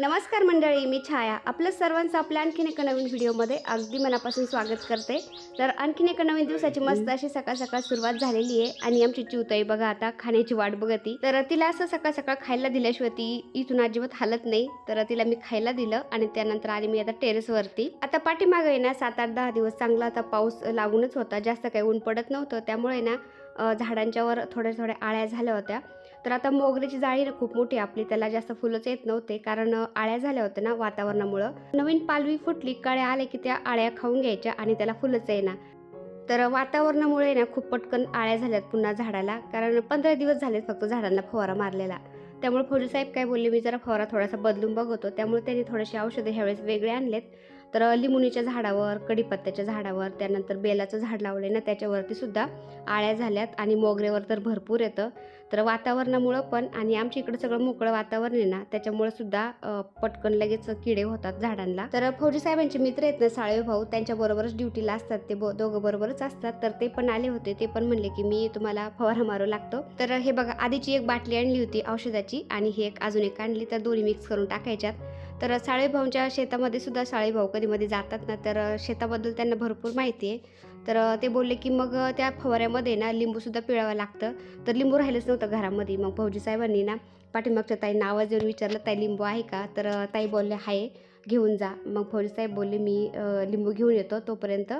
नमस्कार मंडळी मी छाया. आपलं सर्वांचं आपल्या आणखीन एका नवीन व्हिडिओमध्ये अगदी मनापासून स्वागत करते. तर आणखीन एका नवीन दिवसाची मस्त अशी सकाळ सकाळ सुरुवात झालेली आहे आणि आमची चिवताई बघा आता खाण्याची वाट बघती. तर तिला असं सकाळ सकाळ खायला दिल्याशिवाय ती इथून अजिबात हालत नाही. तर तिला मी खायला दिलं आणि त्यानंतर आली मी आता टेरेसवरती. आता पाठीमागे आहे ना सात आठ दहा दिवस चांगला आता पाऊस लागूनच होता. जास्त काही ऊन पडत नव्हतं. त्यामुळे ना अ, झाडांच्यावर थोड्या थोड्या आळ्या झाल्या होत्या. तर आता मोगऱ्याची जाळी ना खूप मोठी आपली त्याला जास्त फुलंच येत नव्हते. कारण आळ्या झाल्या होत्या ना वातावरणामुळं. नवीन पालवी फुटली काळ्या आले की त्या आळ्या खाऊन घ्यायच्या आणि त्याला फुलंच येणार तर वातावरणामुळे ना खूप पटकन आळ्या झाल्यात पुन्हा झाडाला. कारण पंधरा दिवस झालेत फक्त झाडांना फवारा मारलेला. त्यामुळे फौजी साहेब काय बोलले मी जरा फवारा थोडासा बदलून बघतो. त्यामुळे त्यांनी थोडेसे औषधं ह्यावेळेस वेगळे आणलेत. तर लिंबुनीच्या झाडावर कडीपत्त्याच्या झाडावर त्यानंतर बेलाचं झाड लावलं आहे ना त्याच्यावरती सुद्धा आळ्या झाल्यात आणि मोगऱ्यावर तर भरपूर येतं. तर वातावरणामुळं पण आणि आमच्या इकडं सगळं मोकळं वातावरण आहे ना त्याच्यामुळं सुद्धा पटकन लगेच किडे होतात झाडांना. तर फौजी साहेबांचे मित्र आहेत ना साळवे भाऊ त्यांच्याबरोबरच ड्युटीला असतात. ते बो- दोघं बरोबरच असतात. तर ते पण आले होते. ते पण म्हणले की मी तुम्हाला फवारा मारू लागतो. तर हे बघा आधीची एक बाटली आणली होती औषधाची आणि ही एक अजून एक आणली. तर दोन्ही मिक्स करून टाकायच्यात. तर साळेभाऊंच्या शेतामध्ये सुद्धा साळेभाऊ कधीमध्ये जातात ना तर शेताबद्दल त्यांना भरपूर माहिती आहे. तर ते बोलले की मग त्या फवाऱ्यामध्ये ना लिंबूसुद्धा पिळावं लागतं. तर लिंबू राहिलंच नव्हतं घरामध्ये. मग भाऊजी साहेबांनी ना पाठीमागच्या ताईंना आवाज येऊन विचारलं ताई लिंबू आहे का? तर ताई बोलले आहे. घेऊन जा. मग फौजी बोलले मी लिंबू घेऊन येतो. तोपर्यंत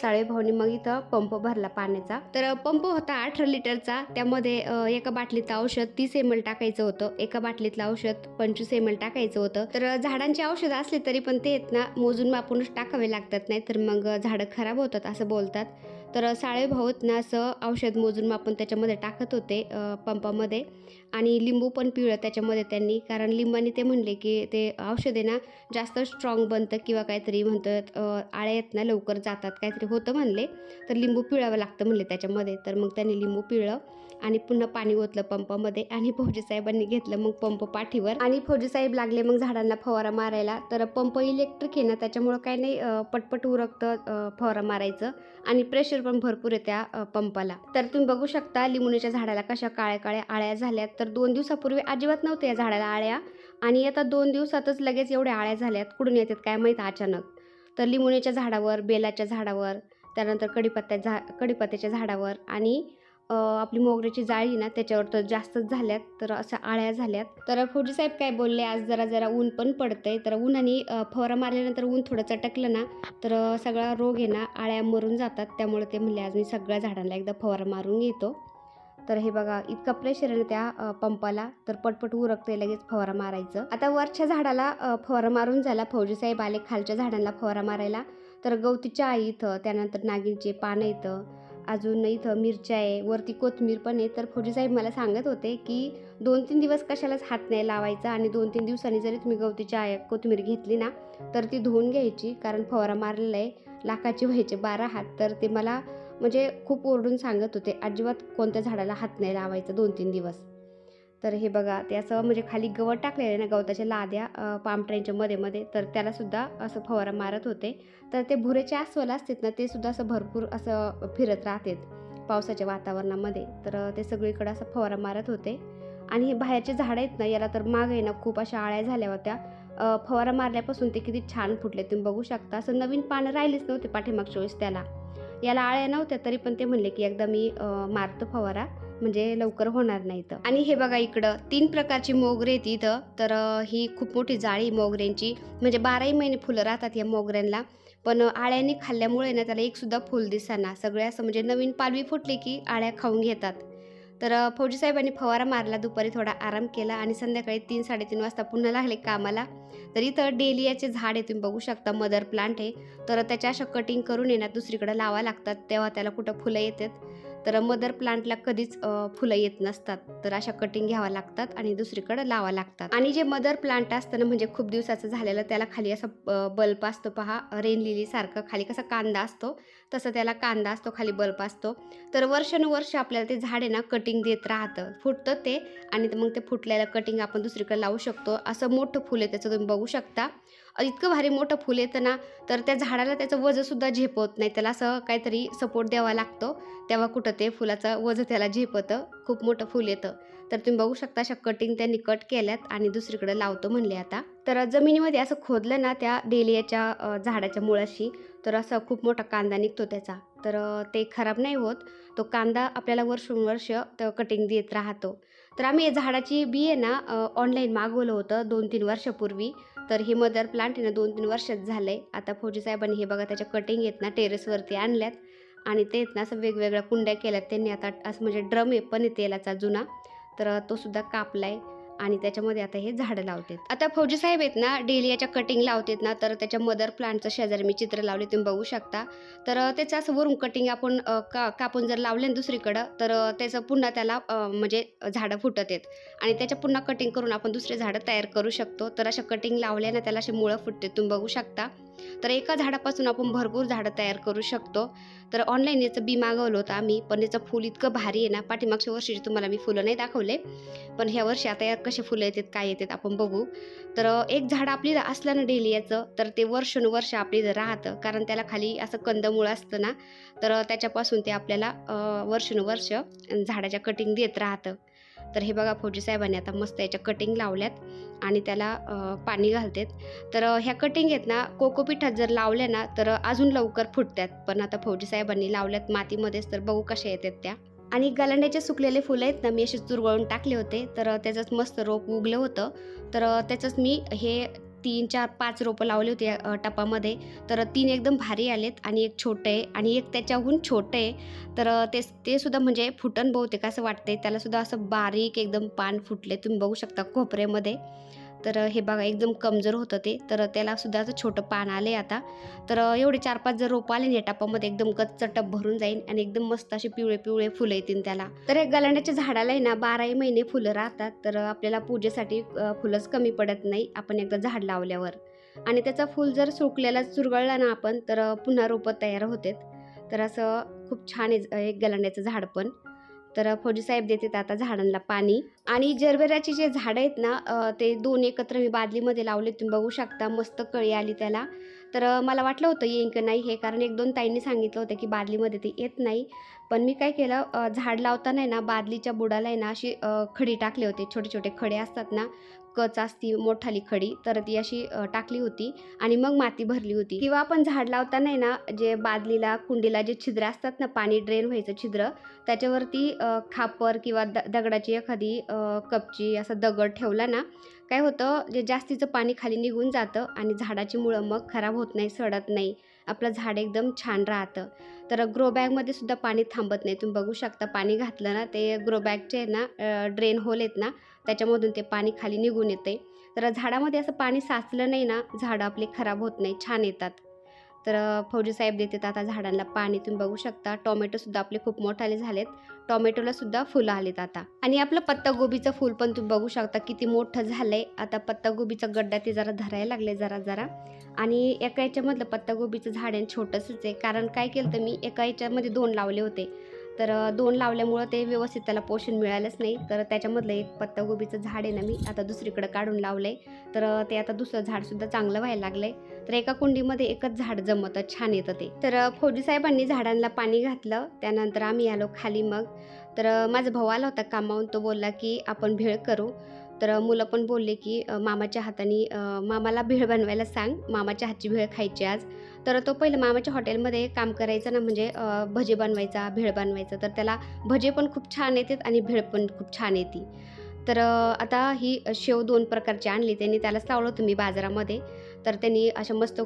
साळेभाऊनी मग इथं पंप भरला पाण्याचा. तर पंप होता अठरा लिटरचा. त्यामध्ये एका बाटलीचं औषध तीस एम एल टाकायचं होतं. एका बाटलीतलं औषध पंचवीस एम एल टाकायचं होतं. तर झाडांचे औषध असले तरी पण ते आहेत ना मोजून मापूनच टाकावे लागतात. नाही तर मग झाडं खराब होतात असं बोलतात. तर साळेभाऊत ना असं औषध मोजून मापून त्याच्यामध्ये टाकत होते पंपामध्ये. आणि लिंबू पण पिळलं त्याच्यामध्ये त्यांनी. कारण लिंबाने ते म्हणले की ते औषध आहे ना जास्त स्ट्रॉंग बनतं किंवा काहीतरी म्हणतात आळ्या येत ना लवकर जातात काहीतरी होतं म्हणले. तर लिंबू पिळावं लागतं म्हणले त्याच्यामध्ये. तर मग त्यांनी लिंबू पिळलं आणि पुन्हा पाणी ओतलं पंपामध्ये आणि फौजी साहेबांनी घेतलं मग पंप पाठीवर. आणि फौजी साहेब लागले मग झाडांना फवारा मारायला. तर पंप इलेक्ट्रिक आहे ना त्याच्यामुळं काही नाही पटपट उरकतं फवारा मारायचं आणि प्रेशर पण भरपूर आहे त्या पंपाला. तर तुम्ही बघू शकता लिंबुनीच्या झाडाला कशा काळ्या काळ्या आळ्या झाल्यात. तर दोन दिवसापूर्वी अजिबात नव्हत्या या झाडाला आळ्या. आणि आता दोन दिवसातच लगेच एवढ्या आळ्या झाल्यात. कुठून येतात काय माहीत अचानक. तर लिंबुनीच्या झाडावर बेलाच्या झाडावर त्यानंतर कडीपत्त्या झा कडीपत्त्याच्या झाडावर आणि आपली मोगऱ्याची जाळी ना त्याच्यावर तर जास्तच झाल्यात. तर अशा आळ्या झाल्यात. तर फौजी साहेब काय बोलले आज जरा जरा ऊन पण पडतंय. तर उन्हाने फवारा मारल्यानंतर ऊन थोडं चटकलं ना तर सगळा रोग आहे ना आळ्या मरून जातात. त्यामुळे ते म्हणले आज मी सगळ्या झाडांना एकदा फवारा मारून घेतो तर हे बघा इतकं प्रेशर आहे त्या पंपाला. तर पटपट उरकते लगेच फवारा मारायचं. आता वरच्या झाडाला फवारा मारून झाला फौजी साहेब आले खालच्या झाडांना फवारा मारायला. तर गवती चहा इथं त्यानंतर नागिनचे पानं इथं अजून इथं मिरच्या आहे वरती कोथमीर पण आहे. तर फौजी साहेब मला सांगत होते की दोन तीन दिवस कशालाच हात नाही लावायचा आणि दोन तीन दिवसांनी जरी तुम्ही गवती चहा कोथमीर घेतली ना तर ती धुवून घ्यायची. कारण फवारा मारलेला आहे लाखाची व्हायचे बारा हात. तर ते मला म्हणजे खूप ओरडून सांगत होते अजिबात कोणत्या झाडाला हात नाही लावायचं दोन तीन दिवस. तर हे बघा ते असं म्हणजे खाली गवत टाकलेलं आहे ना गवताच्या लाद्या पामट्यांच्या मध्ये मध्ये तर त्यालासुद्धा असं फवारा मारत होते. तर ते भुरेचे अस्वल असतात ना ते सुद्धा असं भरपूर असं फिरत राहतात पावसाच्या वातावरणामध्ये. तर ते सगळीकडे असं फवारा मारत होते. आणि हे बाहेरचे झाडं आहेत ना याला तर माग आहे ना खूप अशा आळ्या झाल्या होत्या. फवारा मारल्यापासून ते किती छान फुटले तुम्ही बघू शकता. असं नवीन पानं राहिलीच नव्हते पाठीमागच्या वेळेस त्याला. याला आळ्या नव्हत्या तरी पण ते म्हणले की एकदा मी मारतो फवारा म्हणजे लवकर होणार नाही तर आणि हे बघा इकडं तीन प्रकारची मोगरे आहेत इथं. तर ही खूप मोठी जाळी मोगऱ्यांची. म्हणजे बाराही महिने फुलं राहतात या मोगऱ्यांना. पण आळ्यांनी खाल्ल्यामुळे ना त्याला एक सुद्धा फुल दिसाना. सगळे असं म्हणजे नवीन पालवी फुटली की आळ्या खाऊन घेतात. तर फौजी साहेबांनी फवारा मारला दुपारी थोडा आराम केला आणि संध्याकाळी तीन साडेतीन वाजता पुन्हा लागले कामाला. तर इथं डेलियाचे झाड आहे तुम्ही बघू शकता मदर प्लांट आहे. तर त्याच्या अशा कटिंग करून येणार दुसरीकडे लावा लागतात तेव्हा त्याला कुठं फुलं येतात. तर मदर प्लांटला कधीच फुलं येत नसतात. तर अशा कटिंग घ्यावा लागतात आणि दुसरीकडे लावा लागतात. आणि जे मदर प्लांट असतं ना म्हणजे खूप दिवसाचं झालेलं त्याला खाली असा बल्ब असतो पहा रेन लिली सारखं खाली कसा कांदा असतो. तसं त्याला कांदा असतो खाली बल्ब असतो. तर वर्षानुवर्ष आपल्याला ते झाड आहे ना कटिंग देत राहतं. फुटतं ते आणि मग ते फुटलेलं कटिंग आपण दुसरीकडे लावू शकतो. असं मोठं फुल आहे त्याचं तुम्ही बघू शकता. इतकं भारी मोठं फुल येतं ना तर त्या झाडाला त्याचं वजंसुद्धा झेपवत नाही. त्याला असं काहीतरी सपोर्ट द्यावा लागतो. तेव्हा कुठं ते फुलाचं वजं त्याला झेपतं. खूप मोठं फुल येतं. तर तुम्ही बघू शकता अशा कटिंग त्यांनी कट केल्यात आणि दुसरीकडे लावतो म्हणले आता. तर जमिनीमध्ये असं खोदलं ना त्या डेलियाच्या झाडाच्या मुळाशी तर असा खूप मोठा कांदा निघतो त्याचा. तर ते खराब नाही होत. तो कांदा आपल्याला वर्षोनवर्ष कटिंग देत राहतो. तर आम्ही या झाडाची बी आहे ना ऑनलाईन मागवलं होतं दोन तीन वर्षापूर्वी. तर हे मदर प्लांट आहे ना दोन तीन वर्षात झालं आहे आता फौजी साहेबांनी हे बघा त्याच्या कटिंग आहेत ना टेरेसवरती आणल्यात. आणि ते ना असं वेगवेगळ्या कुंड्या केल्यात त्यांनी. आता असं म्हणजे ड्रम आहे पण तेलाचा जुना. तर तो सुद्धा कापला आहे आणि त्याच्यामध्ये आता हे झाडं लावतात. आता फौजी साहेब आहेत ना डेलियाच्या कटिंग लावतात ना तर त्याच्या मदर प्लांटचं शेजारी मी चित्र लावले तुम्ही बघू शकता. तर त्याचं असं वरून कटिंग आपण का कापून जर लावले ना दुसरीकडं तर त्याचं पुन्हा त्याला म्हणजे झाडं फुटत आहेत. आणि त्याच्या पुन्हा कटिंग करून आपण दुसरे झाडं तयार करू शकतो. तर अशा कटिंग लावल्यानं त्याला असे मुळं फुटते तुम्ही बघू शकता. तर एका झाडापासून आपण भरपूर झाडं तयार करू शकतो. तर ऑनलाईन याचं बी मागवलं होतं आम्ही. पण याचं फुल इतकं भारी आहे ना. पाठीमागच्या वर्षी तुम्हाला मी फुलं नाही दाखवले पण ह्या वर्षी आता यात कसे फुलं येतात काय येतात आपण बघू. तर एक झाड आपली असलं ना डेली याचं तर ते वर्षानुवर्ष आपली जर राहतं कारण त्याला खाली असं कंदमुळं असतं ना तर त्याच्यापासून ते आपल्याला वर्षानुवर्ष झाडाच्या कटिंग देत राहतं. तर हे बघा फौजी साहेबांनी आता मस्त याच्या कटिंग लावल्यात आणि त्याला पाणी घालतात. तर ह्या कटिंग आहेत ना कोकोपिठात जर लावल्या ना तर अजून लवकर फुटतात पण आता फौजी साहेबांनी लावल्यात मातीमध्येच तर बघू कशा येतात त्या. आणि गलांड्याचे सुकलेले फुलं आहेत ना मी असे चुरगळून टाकले होते. तर अ, त्याचंच मस्त रोप उगलं होतं. तर त्याचंच मी हे तीन चार पाच रोपं लावले होते टपामध्ये. तर तीन एकदम भारी आलेत आणि एक छोटं आहे आणि एक त्याच्याहून छोटं आहे. तर ते ते सुद्धा म्हणजे फुटन बहुतेक असं वाटते त्यालासुद्धा असं बारीक एकदम पान फुटले. तुम्ही बघू शकता कोपऱ्यामध्ये तर हे बघा एकदम कमजोर होतं ते. तर त्यालासुद्धा असं छोटं पान आलं आहे आता. तर एवढे चार पाच जर रोपं आले ना या टापामध्ये एकदम गच्च टप भरून जाईल आणि एकदम मस्त असे पिवळे पिवळे फुलं येतील त्याला. तर हे गलांड्याच्या झाडाला आहे ना बाराही महिने फुलं राहतात. तर आपल्याला पूजेसाठी फुलंच कमी पडत नाही. आपण एकदा झाड लावल्यावर. आणि त्याचा फुल जर सुकलेला चुरगळला ना आपण तर पुन्हा रोपं तयार होतात. तर असं खूप छान आहे एक गलांड्याचं झाड पण. तर फौजीसाहेब देतात आता झाडांना पाणी. आणि जरबेराची जे झाडं आहेत ना ते दोन एकत्र मी बादलीमध्ये लावले तुम्ही बघू शकता मस्त कळी आली त्याला. तर मला वाटलं होतं येईन का नाही हे कारण एक दोन ताईंनी सांगितलं होतं की बादलीमध्ये ते येत नाही. पण मी काय केलं झाड लावताना आहे ना बादलीच्या बुडाला आहे ना अशी खडी टाकले होते. छोटे छोटे खडे असतात ना कच असती मोठाली खडी तर ती अशी टाकली होती आणि मग माती भरली होती. किंवा आपण झाड लावताना आहे ना जे बादलीला कुंडीला जे छिद्र असतात ना पाणी ड्रेन व्हायचं छिद्र त्याच्यावरती खापर किंवा द दगडाची एखादी कपची असा दगड ठेवला ना काय होतं जे जास्तीचं पाणी खाली निघून जातं आणि झाडाची मुळं मग खराब होत नाही सडत नाही. आपलं झाड एकदम छान राहतं. तर ग्रो बॅगमध्ये सुद्धा पाणी थांबत नाही. तुम्ही बघू शकता पाणी घातलं ना ते ग्रो बॅगचे ना ड्रेन होल आहेत ना त्याच्यामधून ते पाणी खाली निघून येते. तर झाडामध्ये असं पाणी साचलं नाही ना झाडं आपली खराब होत नाही छान येतात. तर फौजी साहेब देतात आता झाडांना पाणी. तुम्ही बघू शकता टोमॅटोसुद्धा आपले खूप मोठाले झालेत. टोमॅटोला सुद्धा फुलं आलेत आता. आणि आपलं पत्तागोबीचं फूल पण तुम्ही बघू शकता किती मोठं झालंय. आता पत्तागोबीचा गड्डा ते जरा धरायला लागले जरा जरा. आणि एका याच्यामधलं पत्तागोबीचं झाड आहे छोटंसंच आहे. कारण काय केलं तर मी एका याच्यामध्ये दोन लावले होते. तर दोन लावल्यामुळं ते व्यवस्थित त्याला पोषण मिळालंच नाही. तर त्याच्यामधलं एक पत्तागोबीचं झाड आहे ना मी आता दुसरीकडं काढून लावलंय. तर ते आता दुसरं झाडसुद्धा चांगलं व्हायला लागलंय. तर एका कुंडीमध्ये एकच झाड जमतं छान येतं ते. तर फौजी साहेबांनी झाडांना पाणी घातलं त्यानंतर आम्ही आलो खाली मग. तर माझा भाऊ आला होता कामावून तो बोलला की आपण भेळ करू. तर मुलं पण बोलले की मामाच्या हाताने मामाला भेळ बनवायला सांग. मामाच्या हातची भेळ खायची आज. तर तो पहिलं मामाच्या हॉटेलमध्ये काम करायचं ना म्हणजे भजे बनवायचा भेळ बनवायचा. तर त्याला भजे पण खूप छान येतात आणि भेळ पण खूप छान येते. तर आता ही शेव दोन प्रकारची आणली. त्यांनी त्यालाच लावलं होतं मी बाजारामध्ये. तर त्यांनी अशा मस्त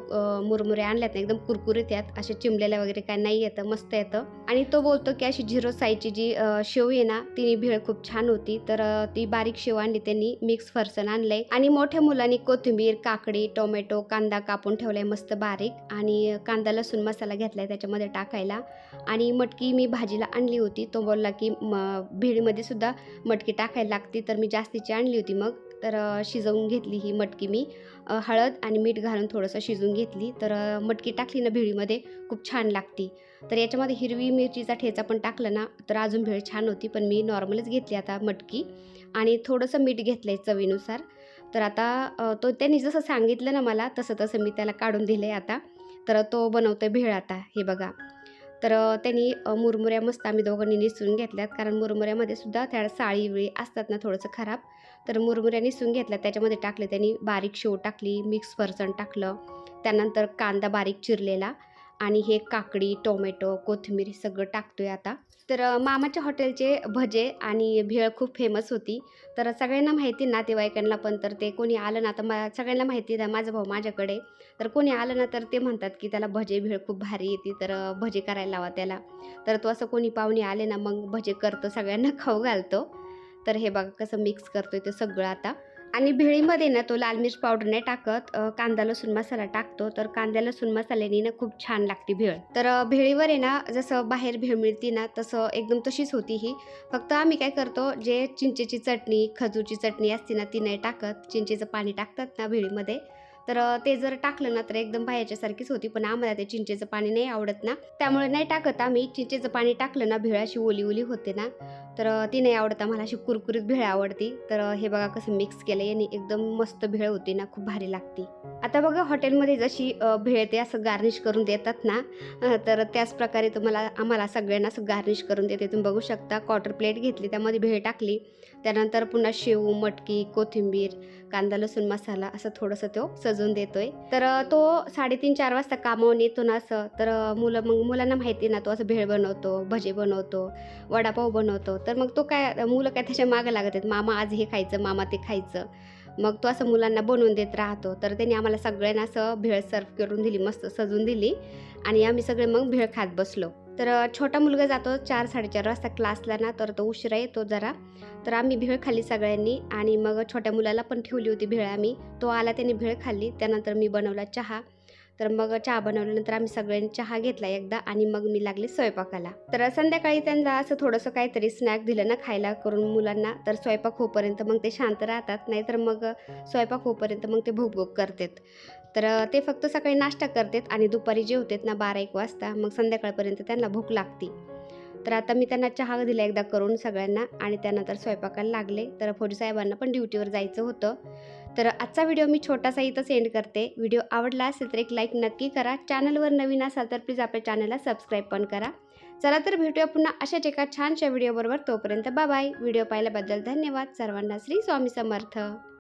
मुरमुरे आणल्यात ना एकदम कुरकुरीत यात असे चिमलेल्या वगैरे काय नाही येतं मस्त येतं. आणि तो बोलतो की अशी झिरो साईजची जी शेव आहे ना तिने भेळ खूप छान होती. तर ती बारीक शेव आणली त्यांनी मिक्स फरसन आणलंय. आणि मोठ्या मुलांनी कोथिंबीर काकडी टोमॅटो कांदा कापून ठेवलाय मस्त बारीक. आणि कांदा लसूण मसाला घेतलाय त्याच्यामध्ये टाकायला. आणि मटकी मी भाजीला आणली होती. तो बोलला की म भेळीमध्ये सुद्धा मटकी टाकायला लागते तर मी जास्तीची आणली होती मग. तर शिजवून घेतली ही मटकी मी. हळद आणि मीठ घालून थोडंसं शिजवून घेतली. तर मटकी टाकली ना भेळीमध्ये खूप छान लागती. तर याच्यामध्ये हिरवी मिरचीचा ठेचा पण टाकला ना तर अजून भेळ छान होती. पण मी नॉर्मलच घेतली आता मटकी. आणि थोडंसं मीठ घेतलं आहे चवीनुसार. तर आता तो त्यांनी जसं सांगितलं ना मला तसं तसं मी त्याला काढून दिलं आहे आता. तर तो बनवतो आहे भेळ आता हे बघा. तर त्यांनी मुरमुऱ्या मस्त आम्ही दोघांनी निसून घेतल्यात. कारण मुरमुऱ्यामध्ये सुद्धा त्या साळी विळी असतात ना थोडंसं खराब. तर मुरमुऱ्या निसून घेतल्या. त्याच्यामध्ये टाकले त्यांनी बारीक शेव टाकली मिक्स फरसण टाकलं. त्यानंतर कांदा बारीक चिरलेला आणि हे काकडी टोमॅटो कोथिंबीर हे सगळं टाकतोय आता. तर मामाच्या हॉटेलचे भजे आणि भेळ खूप फेमस होती. तर सगळ्यांना माहिती नातेवाईकांना पण तर ते कोणी आलं ना तर मा सगळ्यांना माहिती आहे माझा भाऊ माझ्याकडे. तर कोणी आलं ना तर ते म्हणतात की त्याला भजे भेळ खूप भारी येते तर भजे करायला लावा त्याला. तर तो असं कोणी पाहुणे आले ना मग भजे करतो सगळ्यांना खाऊ घालतो. तर हे बघा कसं मिक्स करतोय ते सगळं आता. आणि भेळीमध्ये ना तो लाल मिर्च पावडर नाही टाकत कांदा लसूण मसाला टाकतो. तर कांदा लसूण मसाल्याने ना खूप छान लागते भेळ. तर भेळीवर आहे ना जसं बाहेर भेळ मिळते ना तसं एकदम तशीच होती ही. फक्त आम्ही काय करतो जे चिंचेची चटणी खजूरची चटणी असते ना ती नाही टाकत. चिंचेचं पाणी टाकतात ना भेळीमध्ये. तर ते जर टाकलं ना तर एकदम बाहेरच्यासारखीच होती. पण आम्हाला ते चिंचेचं पाणी नाही आवडत ना. त्यामुळे नाही टाकत आम्ही. चिंचेचं पाणी टाकलं ना भेळ अशी ओली ओली होते ना. तर ती नाही आवडत. आम्हाला अशी कुरकुरीत भेळ आवडती. तर हे बघा कसं मिक्स केलं याने एकदम मस्त भेळ होती ना खूप भारी लागती. आता बघा हॉटेलमध्ये जशी भेळ ते असं गार्निश करून देतात ना तर त्याच प्रकारे तुम्हाला आम्हाला सगळ्यांना असं गार्निश करून देते. तुम्ही बघू शकता क्वार्टर प्लेट घेतली त्यामध्ये भेळ टाकली. त्यानंतर पुन्हा शेव मटकी कोथिंबीर कांदा लसूण मसाला असं थोडंसं तो सजवून देतोय. तर तो साडेतीन चार वाजता कामावून येतो ना असं तर मुलं मग मुलांना माहिती ना तो असं भेळ बनवतो भजे बनवतो वडापाव बनवतो. तर मग तो काय मुलं काय त्याच्या मागं लागत आहेत मामा आज हे खायचं मामा ते खायचं. मग तो असं मुलांना बनवून देत राहतो. तर त्यांनी आम्हाला सगळ्यांना असं भेळ सर्व करून दिली मस्त सजून दिली. आणि आम्ही सगळे मग भेळ खात बसलो. तर छोटा मुलगा जातो चार साडेचार वाजता क्लासला ना तर तो उशिरा येतो जरा. तर आम्ही भेळ खाल्ली सगळ्यांनी आणि मग छोट्या मुलाला पण ठेवली होती भेळ आम्ही. तो आला त्याने भेळ खाल्ली. त्यानंतर मी बनवला चहा. तर मग चहा बनवल्यानंतर आम्ही सगळ्यांनी चहा घेतला एकदा आणि मग मी लागले स्वयंपाकाला. तर संध्याकाळी त्यांना असं थोडंसं काहीतरी स्नॅक दिलं ना खायला करून मुलांना तर स्वयंपाक होईपर्यंत मग ते शांत राहतात. नाहीतर मग स्वयंपाक होईपर्यंत मग ते भूकभूक करतात. तर ते फक्त सकाळी नाश्ता करतात आणि दुपारी जेवतात ना बारा एक वाजता. मग संध्याकाळपर्यंत त्यांना भूक लागते. तर आता मी त्यांना चहा दिला एकदा करून सगळ्यांना आणि त्यानंतर स्वयंपाकाला लागले. तर फौजी साहेबांना पण ड्युटीवर जायचं होतं. तर आजचा व्हिडिओ मी छोटासा इथंच सेंड करते. व्हिडिओ आवडला असेल तर एक लाईक नक्की करा. चॅनलवर नवीन असाल तर प्लीज आपल्या चॅनलला सबस्क्राईब पण करा. चला तर भेटूया पुन्हा अशाच एका छानशा व्हिडिओबरोबर. तोपर्यंत बाय. व्हिडिओ पाहिल्याबद्दल धन्यवाद. सर्वांना श्री स्वामी समर्थ.